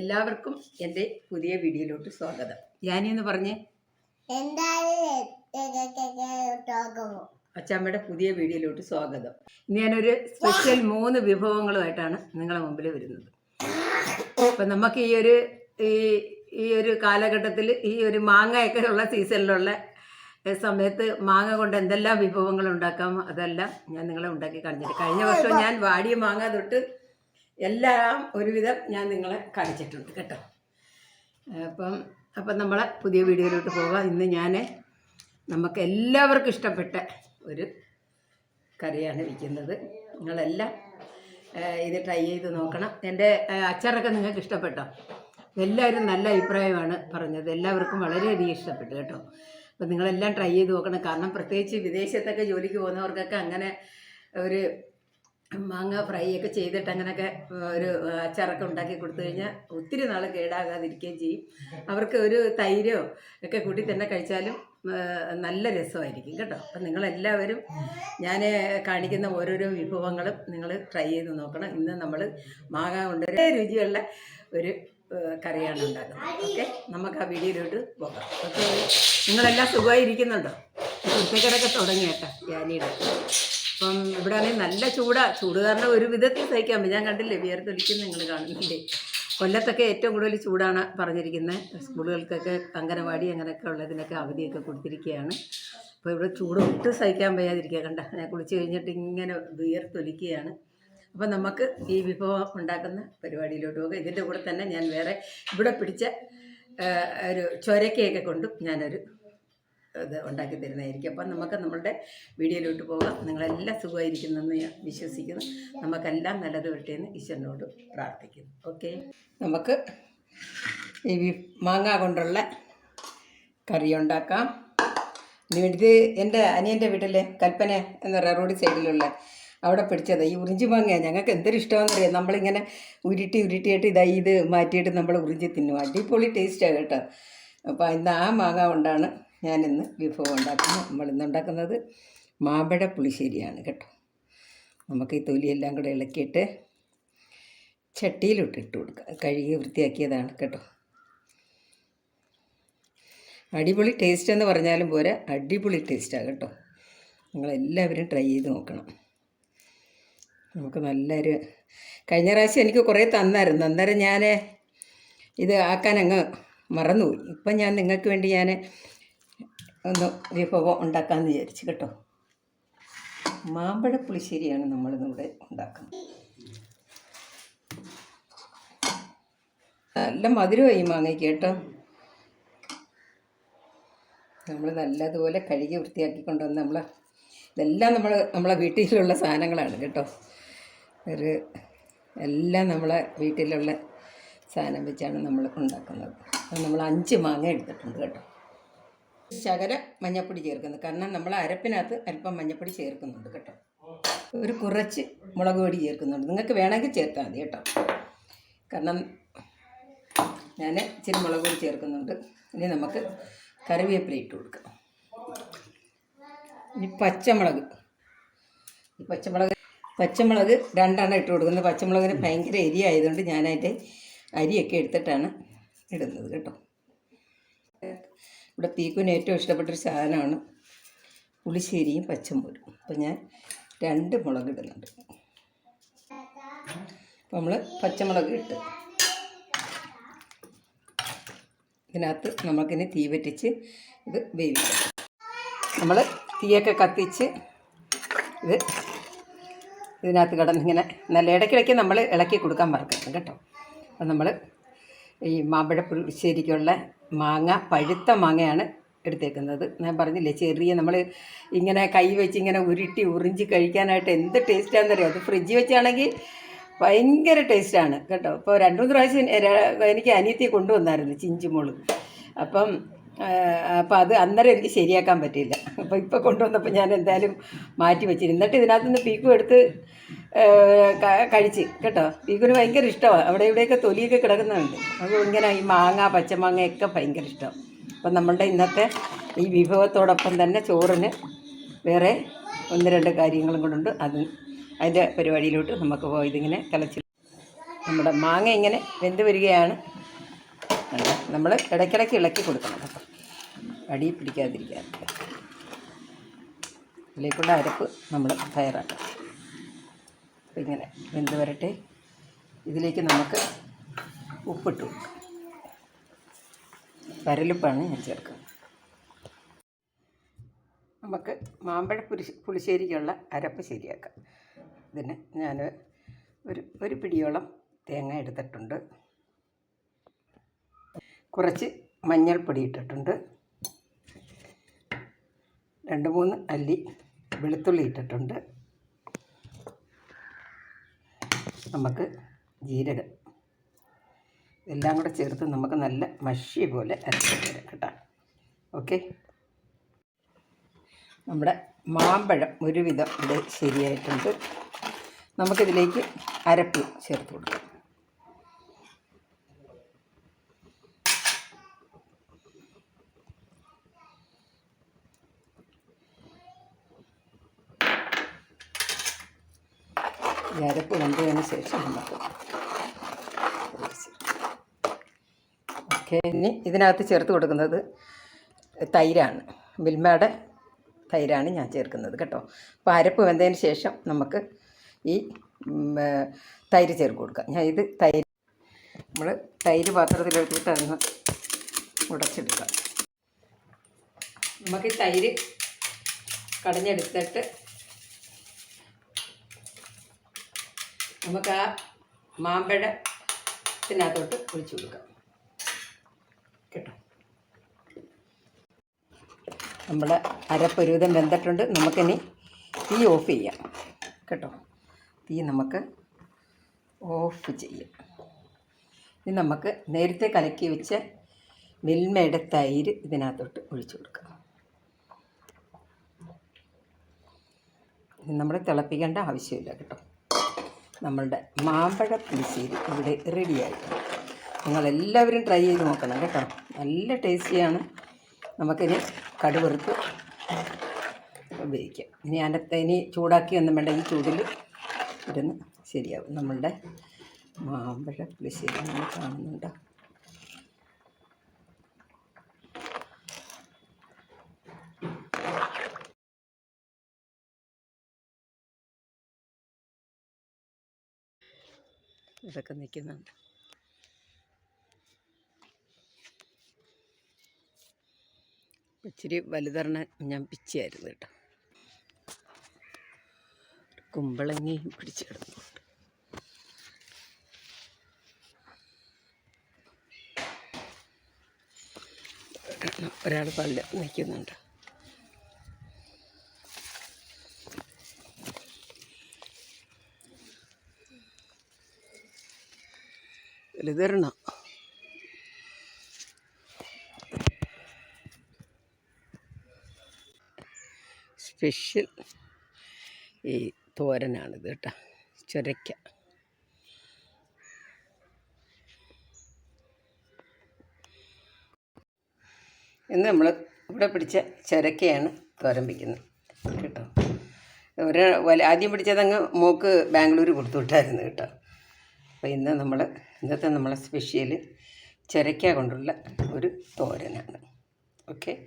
എല്ലാവർക്കും എന്റെ പുതിയ വീഡിയോയിലോട്ട് സ്വാഗതം. ഞാനി എന്ന് പറഞ്ഞേ അച്ചാമ്മയുടെ പുതിയ വീഡിയോയിലോട്ട് സ്വാഗതം. ഇന്ന് ഞാനൊരു സ്പെഷ്യൽ മൂന്ന് വിഭവങ്ങളുമായിട്ടാണ് നിങ്ങളെ മുമ്പിൽ വരുന്നത്. അപ്പം നമുക്ക് ഈ ഒരു ഈ ഈ ഒരു കാലഘട്ടത്തിൽ ഈ ഒരു മാങ്ങയൊക്കെ ഉള്ള സീസണിലുള്ള സമയത്ത് മാങ്ങ കൊണ്ട് എന്തെല്ലാം വിഭവങ്ങൾ ഉണ്ടാക്കാം അതെല്ലാം ഞാൻ നിങ്ങളെ ഉണ്ടാക്കി കാണിച്ചിട്ട് കഴിഞ്ഞ വർഷം ഞാൻ വാടിയ മാങ്ങ തൊട്ട് എല്ലാം ഒരുവിധം ഞാൻ നിങ്ങളെ കാണിച്ചിട്ടുണ്ട് കേട്ടോ. അപ്പം അപ്പം നമ്മൾ പുതിയ വീഡിയോയിലോട്ട് പോകാം. ഇന്ന് ഞാൻ നമുക്ക് എല്ലാവർക്കും ഇഷ്ടപ്പെട്ട ഒരു കറിയാണ് വിൽക്കുന്നത് നിങ്ങളെല്ലാം ഇത് ട്രൈ ചെയ്ത് നോക്കണം. എന്റെ അച്ചാറൊക്കെ നിങ്ങൾക്ക് ഇഷ്ടപ്പെട്ടോ? എല്ലാവരും നല്ല അഭിപ്രായമാണ് പറഞ്ഞത്. എല്ലാവർക്കും വളരെയധികം ഇഷ്ടപ്പെട്ടു കേട്ടോ. അപ്പം നിങ്ങളെല്ലാം ട്രൈ ചെയ്ത് നോക്കണം. കാരണം പ്രത്യേകിച്ച് വിദേശത്തൊക്കെ ജോലിക്ക് പോകുന്നവർക്കൊക്കെ അങ്ങനെ ഒരു മാങ്ങ ഫ്രൈ ഒക്കെ ചെയ്തിട്ട് അങ്ങനെയൊക്കെ ഒരു അച്ചാറൊക്കെ ഉണ്ടാക്കി കൊടുത്തു കഴിഞ്ഞാൽ ഒത്തിരി നാൾ കേടാകാതിരിക്കുകയും ചെയ്യും. അവർക്ക് ഒരു തൈരോ ഒക്കെ കൂട്ടി തന്നെ കഴിച്ചാലും നല്ല രസമായിരിക്കും കേട്ടോ. അപ്പം നിങ്ങളെല്ലാവരും ഞാൻ കാണിക്കുന്ന ഓരോരോ വിഭവങ്ങളും നിങ്ങൾ ട്രൈ ചെയ്ത് നോക്കണം. ഇന്ന് നമ്മൾ മാങ്ങ കൊണ്ട് രുചിയുള്ള ഒരു കറിയാണ് ഉണ്ടാക്കുന്നത്. ഓക്കെ? നമുക്ക് ആ വീഡിയോയിലോട്ട് പോകാം. ഓക്കെ? നിങ്ങളെല്ലാം സുഖമായിരിക്കുന്നുണ്ടോ? ഉച്ചക്കടൊക്കെ തുടങ്ങി കേട്ടോ യാനിയുടെ അപ്പം ഇവിടെ ആണെങ്കിൽ നല്ല ചൂടാ. ചൂട് കാരണം ഒരു വിധത്തിൽ സഹിക്കാൻ പറ്റും ഞാൻ കണ്ടില്ലേ വിയർത്തൊലിക്കുന്ന നിങ്ങൾ കാണുന്നില്ലേ കൊല്ലത്തൊക്കെ ഏറ്റവും കൂടുതൽ ചൂടാണ് പറഞ്ഞിരിക്കുന്നത് സ്കൂളുകൾക്കൊക്കെ അംഗനവാടി അങ്ങനെയൊക്കെ ഉള്ളതിനൊക്കെ അവധിയൊക്കെ കൊടുത്തിരിക്കുകയാണ്. അപ്പോൾ ഇവിടെ ചൂട് ഒട്ടും സഹിക്കാൻ വയ്യാതിരിക്കുക. കണ്ട ഞാൻ കുളിച്ച് കഴിഞ്ഞിട്ട് ഇങ്ങനെ വിയർത്തൊലിക്കുകയാണ് അപ്പോൾ നമുക്ക് ഈ വിഭവം ഉണ്ടാക്കുന്ന പരിപാടിയിലോട്ട് പോകാം. ഇതിന്റെ കൂടെ തന്നെ ഞാൻ വേറെ ഇവിടെ പിടിച്ച ഒരു ചൊരക്കയൊക്കെ കൊണ്ടും ഞാനൊരു ഇത് ഉണ്ടാക്കി തരുന്നതായിരിക്കും. അപ്പം നമുക്ക് നമ്മളുടെ വീഡിയോയിലോട്ട് പോകാം. നിങ്ങളെല്ലാം സുഖമായിരിക്കുന്നെന്ന് ഞാൻ വിശ്വസിക്കുന്നു. നമുക്കെല്ലാം നല്ലത് വരട്ടെ എന്ന് ഈശ്വരനോട് പ്രാർത്ഥിക്കുന്നു. ഓക്കെ? നമുക്ക് ഈ മാങ്ങ കൊണ്ടുള്ള കറി ഉണ്ടാക്കാം. ഇത് എന്റെ അനിയന്റെ വീട്ടിലെ കൽപ്പന എന്ന പറയുക റോഡ് സൈഡിലുള്ള അവിടെ പിടിച്ചത്. ഈ ഉറിഞ്ചി മാങ്ങ ഞങ്ങൾക്ക് എന്തൊരു ഇഷ്ടമാണെന്ന് അറിയാം നമ്മളിങ്ങനെ ഉരുട്ടി ഉരുട്ടിയിട്ട് ഇതായി ഇത് മാറ്റിയിട്ട് നമ്മൾ ഉറിഞ്ചി തിന്നും. അടിപൊളി ടേസ്റ്റാണ് കേട്ടോ. അപ്പോൾ ഇന്ന് ആ മാങ്ങ കൊണ്ടാണ് ഞാനിന്ന് വിഭവം ഉണ്ടാക്കുന്നു നമ്മൾ ഇന്ന് ഉണ്ടാക്കുന്നത് മാമ്പഴ പുളിശ്ശേരിയാണ് കേട്ടോ. നമുക്ക് ഈ തൊലിയെല്ലാം കൂടെ ഇളക്കിയിട്ട് ചട്ടിയിലോട്ട് ഇട്ട് കൊടുക്കുക കഴുകി വൃത്തിയാക്കിയതാണ് കേട്ടോ. അടിപൊളി ടേസ്റ്റ് എന്ന് പറഞ്ഞാലും പോരാ അടിപൊളി ടേസ്റ്റാണ് കേട്ടോ. നിങ്ങളെല്ലാവരും ട്രൈ ചെയ്ത് നോക്കണം. നമുക്ക് നല്ലൊരു കഴിഞ്ഞ പ്രാവശ്യം എനിക്ക് കുറേ തന്നായിരുന്നു. അന്നേരം ഞാൻ ഇത് ആക്കാൻ അങ്ങ് മറന്നുപോയി. ഇപ്പം ഞാൻ നിങ്ങൾക്ക് വേണ്ടി ഞാൻ ഒന്ന് വിഭവം ഉണ്ടാക്കാമെന്ന് വിചാരിച്ചു കേട്ടോ. മാമ്പഴ പുളിശ്ശേരിയാണ് നമ്മളിന്നിവിടെ ഉണ്ടാക്കുന്നത്. നല്ല മധുരമായി മാങ്ങയ്ക്ക് കേട്ടോ. നമ്മൾ നല്ലതുപോലെ കഴുകി വൃത്തിയാക്കി കൊണ്ടുവന്ന് നമ്മൾ ഇതെല്ലാം നമ്മൾ നമ്മളെ വീട്ടിലുള്ള സാധനങ്ങളാണ് കേട്ടോ. ഒരു എല്ലാം നമ്മളെ വീട്ടിലുള്ള സാധനം വെച്ചാണ് നമ്മൾ ഉണ്ടാക്കുന്നത്. നമ്മൾ അഞ്ച് മാങ്ങ എടുത്തിട്ടുണ്ട് കേട്ടോ. ശകല മഞ്ഞപ്പൊടി ചേർക്കുന്നത് കാരണം നമ്മൾ അരപ്പിനകത്ത് അല്പം മഞ്ഞപ്പൊടി ചേർക്കുന്നുണ്ട് കേട്ടോ. ഒരു കുറച്ച് മുളക് പൊടി ചേർക്കുന്നുണ്ട്. നിങ്ങൾക്ക് വേണമെങ്കിൽ ചേർത്താൽ മതി കേട്ടോ. കാരണം ഞാൻ ഇച്ചിരി മുളക് പൊടി ചേർക്കുന്നുണ്ട്. ഇനി നമുക്ക് കറിവേപ്പില ഇട്ട് കൊടുക്കാം. ഇനി പച്ചമുളക്. ഈ പച്ചമുളക് പച്ചമുളക് രണ്ടെണ്ണം ഇട്ട് കൊടുക്കുന്നത്. പച്ചമുളകിന് ഭയങ്കര എരി ആയതുകൊണ്ട് ഞാനതിന്റെ അരിയൊക്കെ എടുത്തിട്ടാണ് ഇടുന്നത് കേട്ടോ. ഇവിടെ തീക്കുന്ന ഏറ്റവും ഇഷ്ടപ്പെട്ടൊരു സാധനമാണ് പുളിശ്ശേരിയും പച്ചമുരും. അപ്പോൾ ഞാൻ രണ്ട് മുളക് ഇടുന്നുണ്ട്. അപ്പോൾ നമ്മൾ പച്ചമുളക് ഇട്ട് ഇതിനകത്ത് നമുക്കിനി തീ പറ്റിച്ച് ഇത് വേവിക്കാം. നമ്മൾ തീയൊക്കെ കത്തിച്ച് ഇത് ഇതിനകത്ത് കിടന്നിങ്ങനെ നല്ല ഇടയ്ക്കിടയ്ക്ക് നമ്മൾ ഇളക്കി കൊടുക്കാൻ മറക്കരുത് കേട്ടോ. അപ്പം നമ്മൾ ഈ മാമ്പഴ പുളിശ്ശേരിക്കുള്ള മാങ്ങ പഴുത്ത മാങ്ങയാണ് എടുത്തേക്കുന്നത്. ഞാൻ പറഞ്ഞില്ലേ ചെറിയ നമ്മൾ ഇങ്ങനെ കൈ വെച്ച് ഇങ്ങനെ ഉരുട്ടി ഉറിഞ്ചി കഴിക്കാനായിട്ട് എന്ത് ടേസ്റ്റാണെന്നറിയാം? അത് ഫ്രിഡ്ജിൽ വെച്ചാണെങ്കിൽ ഭയങ്കര ടേസ്റ്റാണ് കേട്ടോ. ഇപ്പോൾ രണ്ട് മൂന്ന് പ്രാവശ്യം എനിക്ക് അനിയത്തി കൊണ്ടുവന്നായിരുന്നു ചിഞ്ചുമോൾ അപ്പം അപ്പോൾ അത് അന്നേരം എനിക്ക് ശരിയാക്കാൻ പറ്റിയില്ല. അപ്പോൾ ഇപ്പോൾ കൊണ്ടുവന്നപ്പോൾ ഞാൻ എന്തായാലും മാറ്റി വെച്ചിരുന്നു. എന്നിട്ട് ഇതിനകത്തുനിന്ന് പീക്കും എടുത്ത് കഴിച്ച് കേട്ടോ. ഇവന് ഭയങ്കര ഇഷ്ടമാണ് അവിടെ ഇവിടെയൊക്കെ തൊലിയൊക്കെ കിടക്കുന്നുണ്ട്. അപ്പോൾ ഇങ്ങനെ ഈ മാങ്ങ പച്ചമാങ്ങയൊക്കെ ഭയങ്കര ഇഷ്ടം. അപ്പം നമ്മളുടെ ഇന്നത്തെ ഈ വിഭവത്തോടൊപ്പം തന്നെ ചോറിന് വേറെ ഒന്ന് രണ്ട് കാര്യങ്ങളും കൊണ്ടുണ്ട് അത് അതിന്റെ പരിപാടിയിലോട്ട് നമുക്ക് പോയി ഇതിങ്ങനെ തിളച്ച് നമ്മുടെ മാങ്ങ ഇങ്ങനെ വെന്ത് വരികയാണ്. നമ്മൾ ഇടയ്ക്കിടയ്ക്ക് ഇളക്കി കൊടുക്കണം അടി പിടിക്കാതിരിക്കാൻ. ഇതിലേക്കുള്ള അരപ്പ് നമ്മൾ തയ്യാറാക്കാം. അപ്പം ഇങ്ങനെ വെന്ത് വരട്ടെ. ഇതിലേക്ക് നമുക്ക് ഉപ്പിട്ട്. കൊടുക്കാം വരലുപ്പാണ് ഞാൻ ചേർക്കുന്നത് നമുക്ക് മാമ്പഴ പുലി പുളിശ്ശേരിക്കുള്ള അരപ്പ് ശരിയാക്കാം. ഇതിന് ഞാൻ ഒരു ഒരു പിടിയോളം തേങ്ങ എടുത്തിട്ടുണ്ട്. കുറച്ച് മഞ്ഞൾപ്പൊടി ഇട്ടിട്ടുണ്ട്. രണ്ട് മൂന്ന് അല്ലി വെളുത്തുള്ളി ഇട്ടിട്ടുണ്ട്. നമുക്ക് ജീരകം എല്ലാം കൂടെ ചേർത്ത് നമുക്ക് നല്ല മഷി പോലെ അരച്ചിട്ട് കേട്ടോ. ഓക്കെ? നമ്മുടെ മാമ്പഴം ഒരുവിധം ഇത് ശരിയായിട്ടുണ്ട്. നമുക്കിതിലേക്ക് അരപ്പ് ചേർത്ത് കൊടുക്കാം. ഈ അരപ്പ് വെന്തതിന് ശേഷം നമുക്ക് ഓക്കെ ഇനി ഇതിനകത്ത് ചേർത്ത് കൊടുക്കുന്നത് തൈരാണ്. മിൽമയുടെ തൈരാണ് ഞാൻ ചേർക്കുന്നത് കേട്ടോ. അപ്പോൾ അരപ്പ് വെന്തതിന് ശേഷം നമുക്ക് ഈ തൈര് ചേർത്ത് കൊടുക്കാം. ഞാൻ ഇത് തൈര് നമ്മൾ തൈര് പാത്രത്തിലെടുത്തിട്ട് അതൊന്ന് ഉടച്ചെടുക്കാം. നമുക്ക് തൈര് കടഞ്ഞെടുത്തിട്ട് നമുക്ക് ആ മാമ്പഴത്തിനകത്തോട്ട് ഒഴിച്ചു കൊടുക്കാം. കേട്ടോ? നമ്മുടെ അരപ്പൊരുവിധം വെന്തിട്ടുണ്ട്. നമുക്കിനി തീ ഓഫ് ചെയ്യാം. കേട്ടോ? തീ നമുക്ക് ഓഫ് ചെയ്യാം. ഇനി നമുക്ക് നേരത്തെ കലക്കി വെച്ച മിൽമയുടെ തൈര് ഇതിനകത്തോട്ട് ഒഴിച്ചു കൊടുക്കാം. നമ്മൾ തിളപ്പിക്കേണ്ട ആവശ്യമില്ല. കേട്ടോ? നമ്മളുടെ മാമ്പഴ പുളിശ്ശേരി ഇവിടെ റെഡിയായി. നിങ്ങളെല്ലാവരും ട്രൈ ചെയ്ത് നോക്കണം കേട്ടോ. നല്ല ടേസ്റ്റിയാണ്. നമുക്കിനി കടുവറുത്ത് ഉപയോഗിക്കാം. ഇനി അതിനകത്ത് ഇനി ചൂടാക്കി ഒന്നും വേണ്ട ഈ ചൂടിൽ ഇരുന്ന് ശരിയാവും. നമ്മളുടെ മാമ്പഴ പുളിശ്ശേരി നമ്മൾ കാണുന്നുണ്ടോ? ഇതൊക്കെ നിൽക്കുന്നുണ്ട്. ഇച്ചിരി വലുതറിന് ഞാൻ പിച്ചിയായിരുന്നു കേട്ടോ. കുമ്പളങ്ങി പിടിച്ചെടുത്തു ഒരാൾ പല്ല് നിൽക്കുന്നുണ്ട്. വലുതരണ സ്പെഷ്യൽ ഈ തോരനാണിത് കേട്ടോ ചുരയ്ക്ക. ഇന്ന് നമ്മൾ ഇവിടെ പിടിച്ച ചുരക്കയാണ് തോരൻ വയ്ക്കുന്നത് കേട്ടോ. ഒരു ആദ്യം പിടിച്ചതങ്ങ് മോക്ക് ബാംഗ്ലൂർ കൊടുത്തു വിട്ടായിരുന്നു കേട്ടോ. അപ്പോൾ ഇന്ന് നമ്മൾ ഇന്നത്തെ നമ്മളെ സ്പെഷ്യൽ ചിരക്ക കൊണ്ടുള്ള ഒരു തോരനാണ്. ഓക്കെ?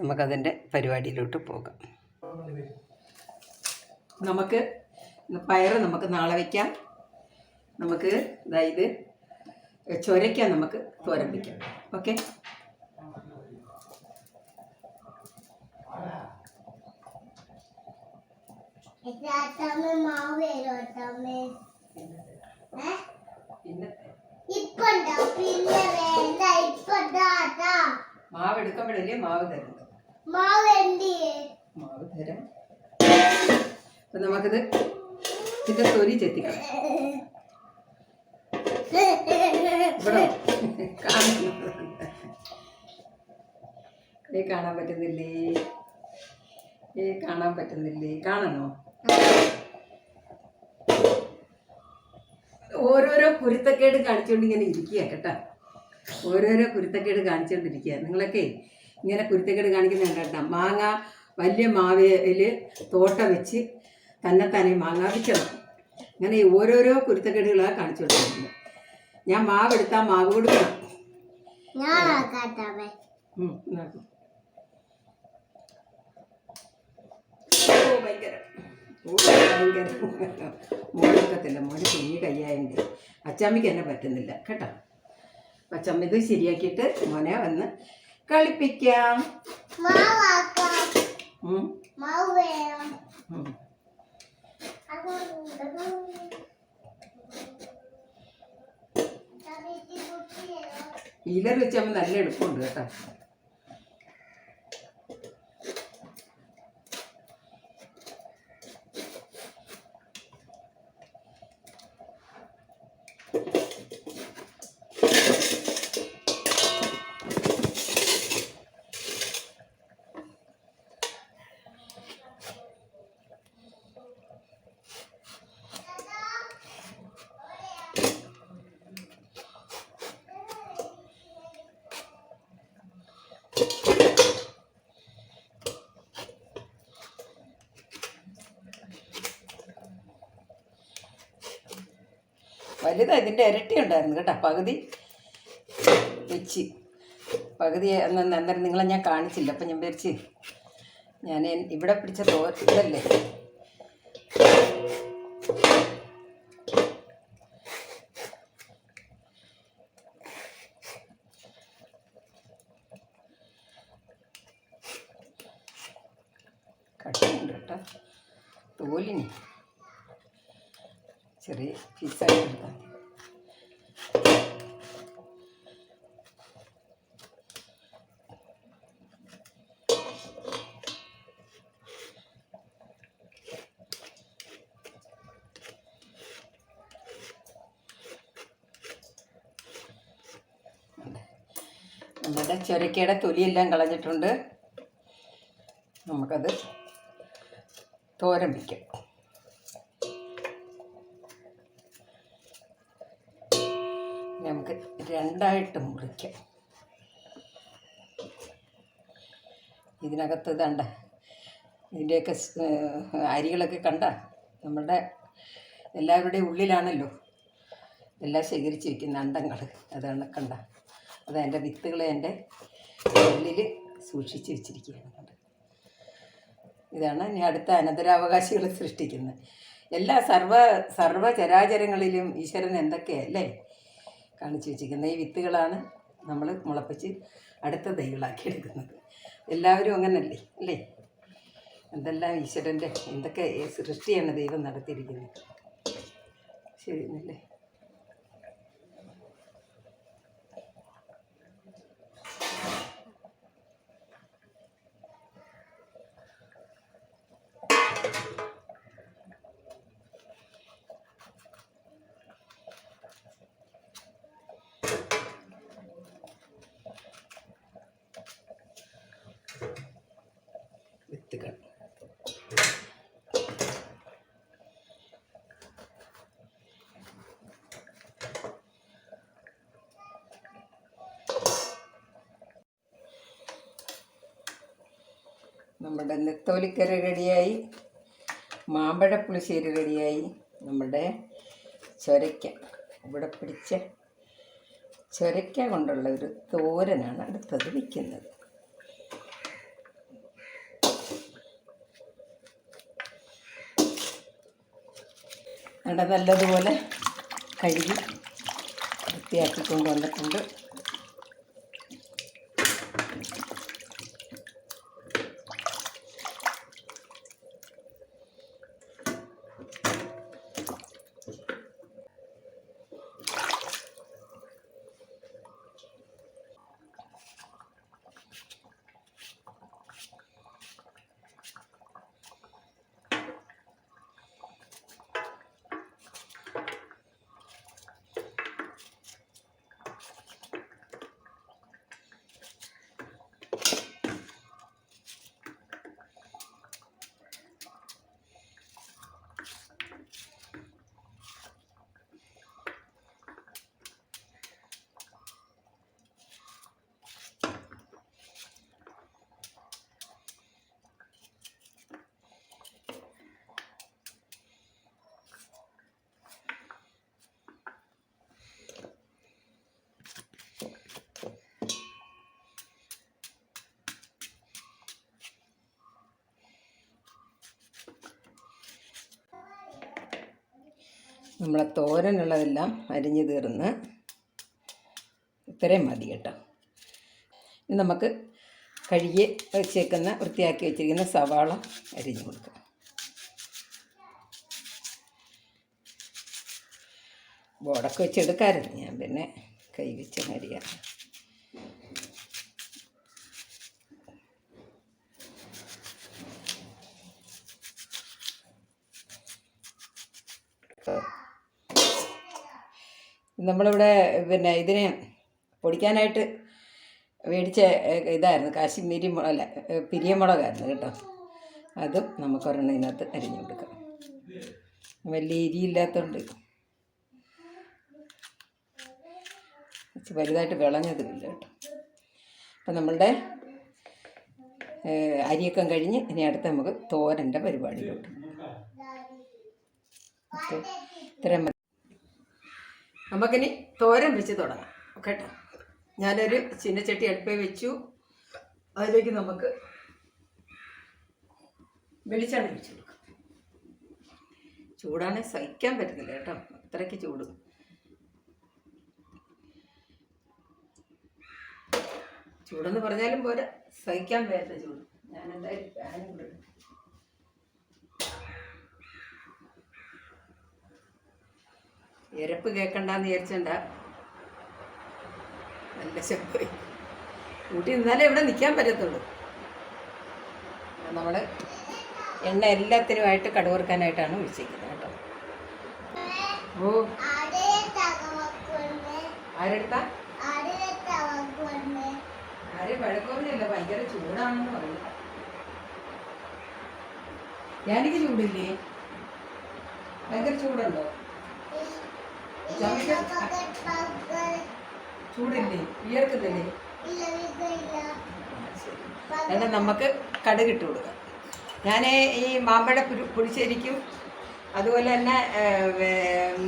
നമുക്കതിന്റെ പരിപാടിയിലോട്ട് പോകാം. നമുക്ക് പയർ നമുക്ക് നാളെ വയ്ക്കാം. നമുക്ക് അതായത് ചുരയ്ക്കാൻ നമുക്ക് തോരൻ വയ്ക്കാം. ഓക്കെ? മാവ് വരുത്തമ്മ മാവ് എടുക്കുമ്പോഴല്ലേ മാവ് തരുന്നത് മാവ് തരാം. അപ്പൊ നമുക്കിത് ഇതിന്റെ തൊലി ചെത്തിക്കണം. ഇവിടെ കാണാൻ പറ്റുന്നില്ലേ? ഏ കാണാൻ പറ്റുന്നില്ലേ? കാണണോ? ഓരോരോ കുരുത്തക്കേട് കാണിച്ചുകൊണ്ട് ഇങ്ങനെ ഇരിക്കുക കേട്ടോ. ഓരോരോ കുരുത്തക്കേട് കാണിച്ചുകൊണ്ടിരിക്കുക നിങ്ങളൊക്കെ ഇങ്ങനെ കുരുത്തക്കേട് കാണിക്കുന്ന കേട്ടോ മാങ്ങ വലിയ മാവയിൽ തോട്ട വെച്ച് തന്നെത്താനെ മാങ്ങ വിൽക്കണം അങ്ങനെ ഈ ഓരോരോ കുരുത്തക്കേടുകളാണ് കാണിച്ചുകൊണ്ടിരിക്കുന്നത് ഞാൻ മാവ് എടുത്താൽ മാവ് കൊടുക്കണം ഭയങ്കര. ഭയങ്കര മോനൊക്കത്തില്ല. മോന് കുഞ്ഞു കയ്യായുണ്ട് അച്ചാമ്മയ്ക്ക് എന്നെ പറ്റുന്നില്ല. കേട്ടോ? അച്ചമ്മ ഇത് ശരിയാക്കിയിട്ട് മോനെ വന്ന് കളിപ്പിക്കാം. ഈലർ വെച്ചമ്മ നല്ല എളുപ്പമുണ്ട് കേട്ടോ. വലുതാ ഇതിന്റെ ഇരട്ടി ഉണ്ടായിരുന്നു കേട്ടോ. പകുതി വെച്ച്. പകുതി അന്ന് അന്നേരം നിങ്ങളെ ഞാൻ കാണിച്ചില്ല. അപ്പം ഞാൻ വിചാരിച്ച് ഞാൻ ഇവിടെ പിടിച്ച തോ ഇതല്ലേ കട്ടിയുണ്ട് കേട്ടോ തോലിന് ചെറിയ പീസായിട്ട് എടുത്താൽ മതി നമ്മുടെ ചൊരക്കയുടെ തൊലിയെല്ലാം കളഞ്ഞിട്ടുണ്ട്. നമുക്കത് തോരൻ വയ്ക്കാം നമുക്ക് രണ്ടായിട്ട് മുറിക്കാം. ഇതിനകത്ത് ഇതണ്ട ഇതിന്റെയൊക്കെ അരികളൊക്കെ കണ്ട നമ്മുടെ എല്ലാവരുടെയും ഉള്ളിലാണല്ലോ എല്ലാം ശേഖരിച്ച് വയ്ക്കുന്ന അണ്ടങ്ങൾ. അതാണ് കണ്ട. അത് എന്റെ വിത്തുകൾ എന്റെ ഉള്ളിൽ സൂക്ഷിച്ച് വെച്ചിരിക്കുകയാണ്? ഇതാണ് ഇനി അടുത്ത അനന്തരാവകാശികൾ സൃഷ്ടിക്കുന്നത്. എല്ലാ സർവ സർവചരാചരങ്ങളിലും ഈശ്വരൻ എന്തൊക്കെയല്ലേ കാണിച്ചു വെച്ചിരിക്കുന്നത്? ഈ വിത്തുകളാണ് നമ്മൾ മുളപ്പിച്ച് അടുത്ത തൈകളാക്കി എടുക്കുന്നത്. എല്ലാവരും അങ്ങനല്ലേ അല്ലേ? എന്തെല്ലാം ഈശ്വരന്റെ എന്തൊക്കെ സൃഷ്ടിയാണ് ദൈവം നടത്തിയിരിക്കുന്നത്? ശരി അല്ലേ വിത്തുകൾ നമ്മുടെ നെത്തോലിക്കറി റെഡിയായി. മാമ്പഴ പുളിശ്ശേരി റെഡിയായി. നമ്മുടെ ചൊരയ്ക്ക. ഇവിടെ പിടിച്ച ചൊരയ്ക്ക കൊണ്ടുള്ള ഒരു തോരനാണ് അടുത്തത് വയ്ക്കുന്നത്. അവിടെ നല്ലതുപോലെ കഴുകി വൃത്തിയാക്കിക്കൊണ്ട് കൊണ്ടുവന്നിട്ടുണ്ട് നമ്മളെ തോരനുള്ളതെല്ലാം അരിഞ്ഞു തീർന്ന് ഇത്രയും മതി കേട്ടോ. ഇനി നമുക്ക് കഴുകി വെച്ചേക്കുന്ന വൃത്തിയാക്കി വെച്ചിരിക്കുന്ന സവാള അരിഞ്ഞു കൊടുക്കുക ബോർഡൊക്കെ വെച്ചെടുക്കാറുണ്ട് ഞാൻ പിന്നെ. കൈ വെച്ച് അരിയാം നമ്മളിവിടെ പിന്നെ ഇതിനെ പൊടിക്കാനായിട്ട് മേടിച്ച ഇതായിരുന്നു കാശ്മീരി മുളക് അല്ല പിരിയ പിരിയമുളകായിരുന്നു കേട്ടോ. അതും നമുക്കൊരെണ്ണം ഇതിനകത്ത് അരിഞ്ഞു കൊടുക്കാം. വലിയ ഇരിയില്ലാത്തതുകൊണ്ട് വലുതായിട്ട് വിളഞ്ഞതുമില്ല കേട്ടോ. അപ്പം നമ്മളുടെ അരിയൊക്കെ കഴിഞ്ഞ് ഇനി അടുത്ത് നമുക്ക് തോരന്റെ പരിപാടിയിലോട്ട്. ഓക്കെ. ഇത്രയും നമുക്കിനി തോരൻ വെച്ച് തുടങ്ങാം. കേട്ടോ? ഞാനൊരു ചിന്നച്ചട്ടി അടുപ്പ് വെച്ചു. അതിലേക്ക് നമുക്ക് വെളിച്ചെണ്ണ വെച്ചു കൊടുക്കാം. ചൂടാണ് സഹിക്കാൻ പറ്റുന്നില്ല കേട്ടോ. അത്രയ്ക്ക് ചൂട്. ചൂടെന്ന് പറഞ്ഞാലും പോരാ. സഹിക്കാൻ പറ്റാത്ത ചൂട്. ഞാൻ എന്തായാലും ഫാനും കൂടെ ഇരപ്പ് കേൾക്കണ്ടെന്ന് വിചാരിച്ചണ്ട. നല്ല ശബ്ദമായി കൂട്ടി നിന്നാലേ ഇവിടെ നിൽക്കാൻ പറ്റത്തുള്ളൂ. നമ്മൾ എണ്ണ എല്ലാത്തിനുമായിട്ട് കടുവറുക്കാനായിട്ടാണ് വിളിച്ചിരിക്കുന്നത് കേട്ടോ. ഓ ആരെടുത്താ? ആരെ ഭയങ്കര ചൂടാണെന്ന് പറയും ഞാനിക്ക് ചൂടില്ലേ? ഭയങ്കര ചൂടുണ്ടോ? ചൂടില്ലേ? വിയർക്കുന്നില്ലേ? എന്നിട്ട് നമുക്ക് കടുക് ഇട്ട് കൊടുക്കാം. ഞാൻ ഈ മാമ്പഴ പുളിശ്ശേരിക്കും അതുപോലെ തന്നെ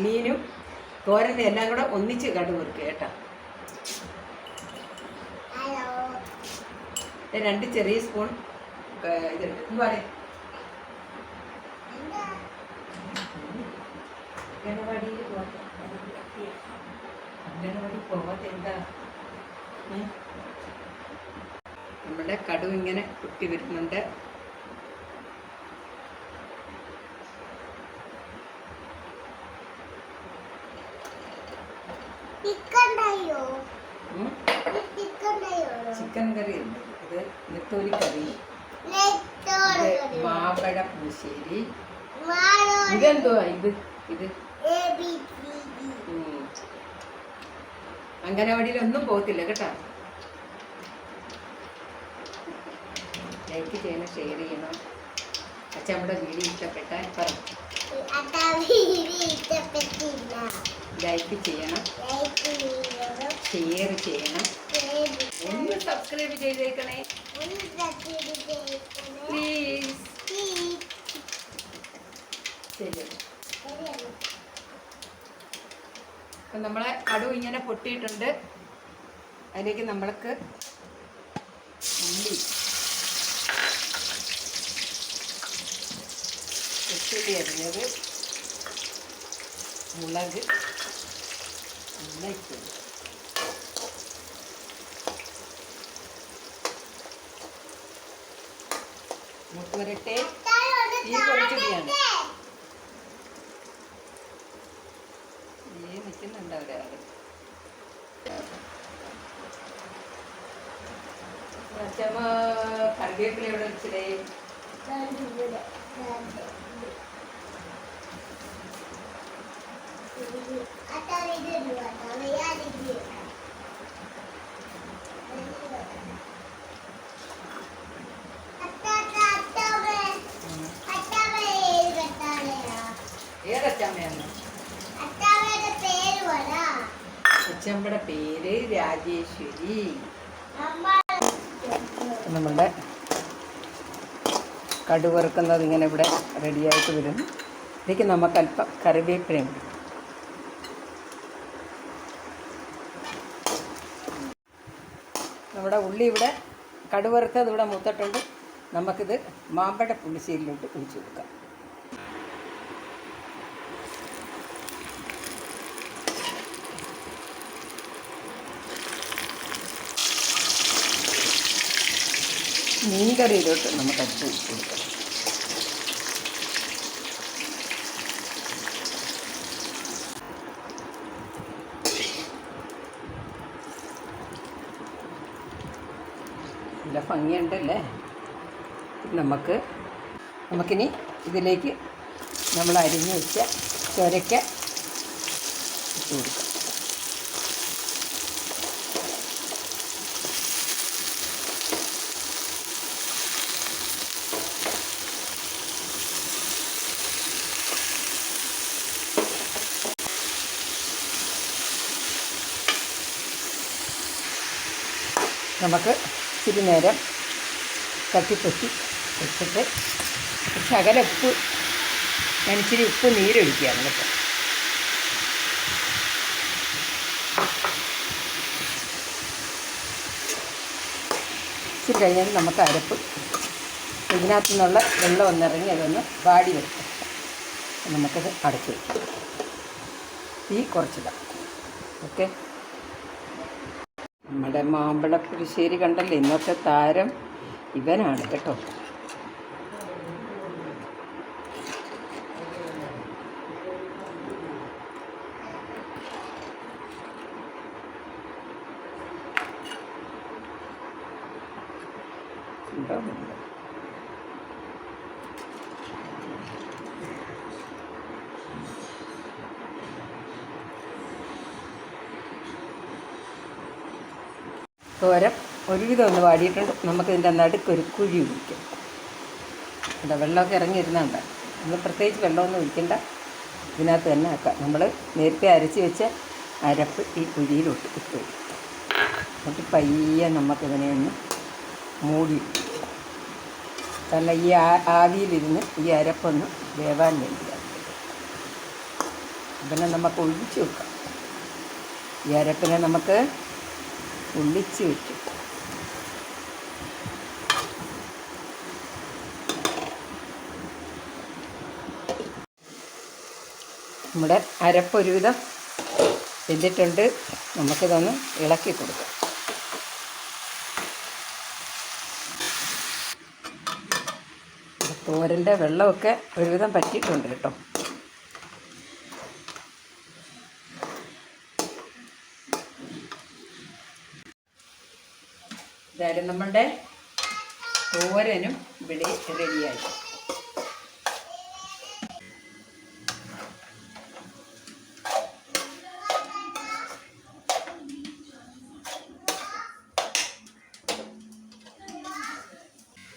മീനും തോരനും എല്ലാം കൂടെ ഒന്നിച്ച് കടുക് വെക്കുക കേട്ടോ. രണ്ട് ചെറിയ സ്പൂൺ ഇത്? എന്താ? പറയുക അംഗനവാടി നമ്മുടെ കടു ഇങ്ങനെ കുട്ടി വരുന്നുണ്ട്. ചിക്കൻ കറി ഉണ്ട് ഇത് നെത്തോലി കറി മാമ്പഴ പുളിശ്ശേരി. ഇതെന്തുവാ ഇത്? ഇത് അംഗനവാടിയിലൊന്നും പോകത്തില്ല കേട്ടോ. ലൈക്ക് ചെയ്യണം ഷെയർ ചെയ്യണം. അച്ഛൻ നമ്മുടെ വീഡിയോ ഇഷ്ടപ്പെട്ടാൽ ഇഷ്ടപ്പെട്ടില്ല ലൈക്ക് ചെയ്യണം. ഷെയർ ചെയ്യണം. ഒന്ന് സബ്സ്ക്രൈബ് ചെയ്തേക്കണേ. പ്ലീസ് ശരി. അപ്പം നമ്മളെ കടു ഇങ്ങനെ പൊട്ടിയിട്ടുണ്ട്. അതിലേക്ക് നമ്മൾക്ക് ഉള്ളി വെച്ചുള്ളി അരിഞ്ഞത് മുളക് എല്ലാം ഇട്ടു. ഈ കുറച്ചിട്ടാണ് ഈ നിൽക്കുന്നുണ്ട് ഒരാൾ അച്ഛമ്മ കറിവേപ്പില എവിടെ വീഡിയോ അതാ വയ്യാതിരിക്കും ഏതച്ഛമ്മയാണ് അച്ഛമ്മയുടെ പേര് രാജേശ്വരി. നമ്മളുടെ കടുവറുക്കുന്നത് ഇങ്ങനെ ഇവിടെ റെഡിയായിട്ട് വരും. ഇതിലേക്ക് നമുക്ക് അല്പം കറിവേപ്പിലയും നമ്മുടെ ഉള്ളി ഇവിടെ കടുവറുത്തത് ഇവിടെ മൂത്തിട്ടുണ്ട്. നമുക്കിത് മാമ്പഴ പുളിശ്ശേരിയിലോട്ട് ഒഴിച്ചു കൊടുക്കാം. മീൻകറിയിലോട്ട് നമുക്ക് അടിച്ച് വെച്ച് കൊടുക്കാം. നല്ല ഭംഗിയുണ്ടല്ലേ? നമുക്ക് നമുക്കിനി ഇതിലേക്ക് നമ്മൾ അരിഞ്ഞ് വെച്ച ചൊരയ്ക്ക ഇട്ട് കൊടുക്കാം. നമുക്ക് ഇച്ചിരി നേരം തട്ടിപ്പൊത്തി വെച്ചിട്ട് ശകല ഉപ്പ് ഞാൻ ഉപ്പ് നീരൊഴിക്കുകയാണ് കേട്ടോ. ഇച്ചിരി കഴിഞ്ഞാൽ നമുക്ക് അരപ്പ് ഇതിനകത്തു നിന്നുള്ള വെള്ളം ഒന്നിറങ്ങി അതൊന്ന് വാടി വരും. നമുക്കത് അടച്ചു വയ്ക്കാം തീ കുറച്ചിടാം. ഓക്കെ? നമ്മുടെ മാമ്പഴ പുളിശ്ശേരി കണ്ടല്ലോ ഇന്നത്തെ താരം ഇവനാണ് കേട്ടോ ഉണ്ടോ? തോരൻ ഒരുവിധം ഒന്ന് വാടിയിട്ടുണ്ട്. നമുക്കിതിന്റെ നടുക്കൊരു കുഴി ഒഴിക്കാം. എന്താ വെള്ളമൊക്കെ ഇറങ്ങിയിരുന്നുണ്ട്. നമ്മൾ പ്രത്യേകിച്ച് വെള്ളമൊന്നും ഒഴിക്കണ്ട. ഇതിനകത്ത് തന്നെ ആക്കാം. നമ്മൾ നേരത്തെ അരച്ച് വെച്ച അരപ്പ് ഈ കുഴിയിലോട്ട് ഇട്ട് വയ്ക്കും എന്നിട്ട് പയ്യെ നമുക്കിതിനെ ഒന്ന് മൂടി. കാരണം ഈ ആവിയിലിരുന്ന് ഈ അരപ്പൊന്ന് വേവാൻ വേണ്ടിയാണ്. ഇതിനെ നമുക്ക് ഒഴിച്ച് വെക്കാം. ഈ അരപ്പിനെ നമുക്ക് ഒളിച്ച് വെച്ചു. നമ്മുടെ അരപ്പ് ഒരുവിധം വെന്തിട്ടുണ്ട്. നമുക്കിതൊന്ന് ഇളക്കി കൊടുക്കാം. തോരന്റെ വെള്ളമൊക്കെ ഒരുവിധം പറ്റിയിട്ടുണ്ട് കേട്ടോ. നമ്മളുടെ തോരനും ഇവിടെ റെഡിയായി.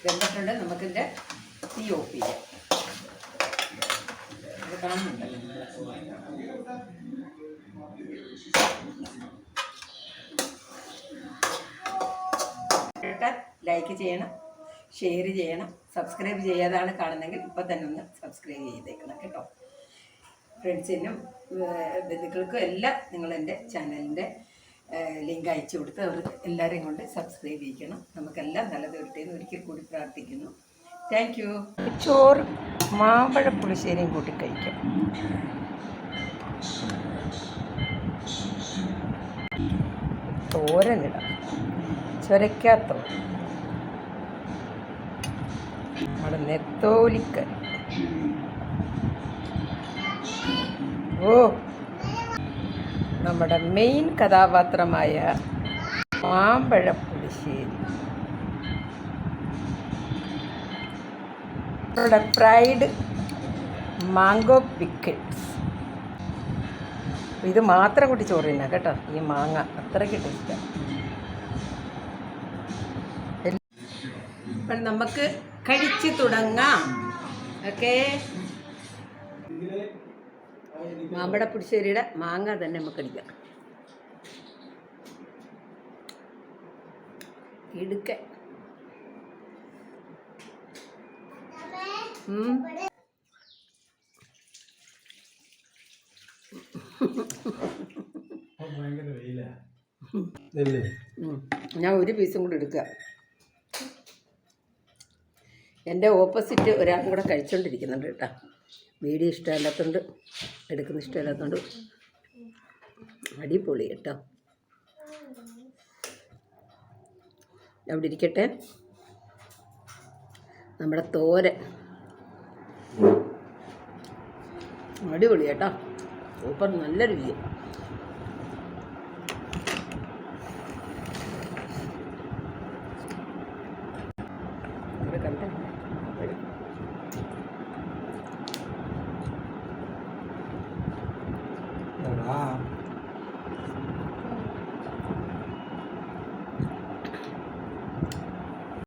വെന്തിട്ടുണ്ട്. നമുക്കിതിന്റെ തീ ഓഫ് ചെയ്യാം. ഇത് കാണുന്നുണ്ടല്ലോ. ലൈക്ക് ചെയ്യണം ഷെയർ ചെയ്യണം സബ്സ്ക്രൈബ് ചെയ്യാതാണ് കാണുന്നതെങ്കിൽ ഇപ്പം തന്നെ ഒന്ന് സബ്സ്ക്രൈബ് ചെയ്തേക്കണം കേട്ടോ. ഫ്രണ്ട്സിനും ബന്ധുക്കൾക്കും എല്ലാം നിങ്ങൾ എന്റെ ചാനലിന്റെ ലിങ്ക് അയച്ചു കൊടുത്ത് അവർക്ക് എല്ലാവരെയും കൊണ്ട് സബ്സ്ക്രൈബ് ചെയ്യിക്കണം. നമുക്കെല്ലാം നല്ലത് വരട്ടെ എന്ന് ഒരിക്കൽ കൂടി പ്രാർത്ഥിക്കുന്നു. താങ്ക് യു ചോറ് മാമ്പഴ പുളിശ്ശേരിയും കൂട്ടി കഴിക്കാം. തോരനിടാം. ചൊരക്കാത്തോരൻ നമ്മുടെ നെത്തോലിക്കൽ ഓ നമ്മുടെ മെയിൻ കഥാപാത്രമായ മാമ്പഴപ്പുളിശ്ശേരി. നമ്മുടെ ഫ്രൈഡ് മാംഗോ പിക്കിൾസ് ഇത് മാത്രം കൂട്ടി ചോറ് തന്നെ കേട്ടോ ഈ മാങ്ങ. അത്രയ്ക്ക് ടേസ്റ്റാണ് അപ്പം നമുക്ക് കഴിച്ചു തുടങ്ങാം. ഓക്കെ. മാമ്പട പുളിശ്ശേരിയുടെ മാങ്ങ തന്നെ നമുക്ക് അടിക്കാം. ഇടുക്ക. ഞാൻ ഒരു പീസും കൂടി എടുക്കുക എന്റെ ഓപ്പോസിറ്റ് ഒരാളും കൂടെ കഴിച്ചുകൊണ്ടിരിക്കുന്നുണ്ട് കേട്ടോ. വീഡിയോ ഇഷ്ടമല്ലാത്തതുകൊണ്ട് എടുക്കുന്ന ഇഷ്ടമല്ലാത്തതുകൊണ്ട് അടിപൊളി കേട്ടോ. അവിടെ ഇരിക്കട്ടെ. നമ്മുടെ തോര. അടിപൊളി കേട്ടോ. സൂപ്പർ നല്ല രുചി